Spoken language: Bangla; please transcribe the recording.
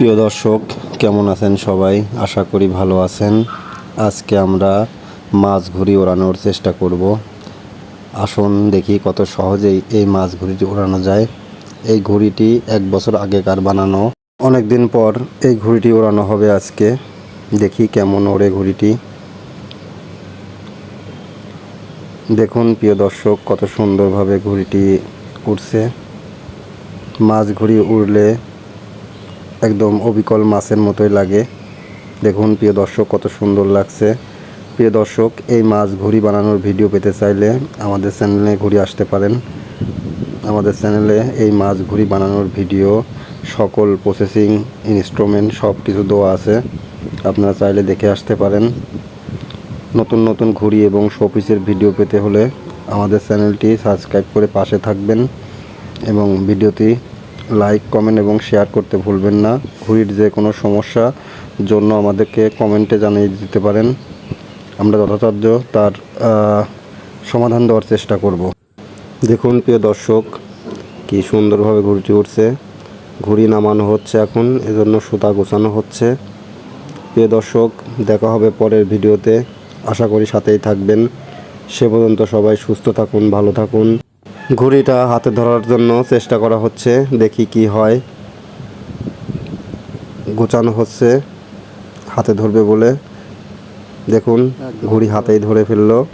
প্রিয় দর্শক, কেমন আছেন সবাই? আশা করি ভালো আছেন। আজকে আমরা মাছ ঘুরি ওড়ানোর চেষ্টা করব। আসুন দেখি কত সহজেই এই মাছ ঘুড়িটি ওড়ানো যায়। এই ঘুড়িটি এক বছর আগেকার বানানো। অনেক দিন পর এই ঘুড়িটি ওড়ানো হবে আজকে। দেখি কেমন ওড়ে ঘুড়িটি। দেখুন প্রিয় দর্শক, কত সুন্দরভাবে ঘুড়িটি উড়ছে। মাছ ঘুড়ি উড়লে একদম অবিকল মাছের মতোই লাগে। দেখুন, প্রিয় দর্শক, কত সুন্দর লাগছে। প্রিয় দর্শক, এই মাছ ঘুড়ি বানানোর ভিডিও পেতে চাইলে আমাদের চ্যানেলে ঘুরে আসতে পারেন। আমাদের চ্যানেলে এই মাছ ঘুড়ি বানানোর ভিডিও, সকল প্রসেসিং ইনস্ট্রুমেন্ট সব কিছু দেওয়া আছে। আপনারা চাইলে দেখে আসতে পারেন। নতুন নতুন ঘুড়ি এবং শোপিসের ভিডিও পেতে হলে আমাদের চ্যানেলটি সাবস্ক্রাইব করে পাশে থাকবেন এবং ভিডিওটি লাইক কমেন্ট এবং শেয়ার করতে ভুলবেন না। ঘুড়ির যে কোনো সমস্যা জন্য আমাদেরকে কমেন্টে জানিয়ে দিতে পারেন। আমরা যথাসাধ্য তার সমাধান দেওয়ার চেষ্টা করব। দেখুন, প্রিয় দর্শক, কি সুন্দরভাবে ঘুড়িটি উঠছে। ঘুড়ি নামানো হচ্ছে এখন, এজন্য সুতা গোছানো হচ্ছে। প্রিয় দর্শক, দেখা হবে পরের ভিডিওতে। আশা করি সাথেই থাকবেন। সে পর্যন্ত সবাই সুস্থ থাকুন, ভালো থাকুন। ঘুড়িটা হাতে ধরার জন্য চেষ্টা করা হচ্ছে দেখি কি হয়। গোচানো হচ্ছে হাতে ধরবে বলে। দেখুন ঘুড়ি হাতেই ধরে ফেলল।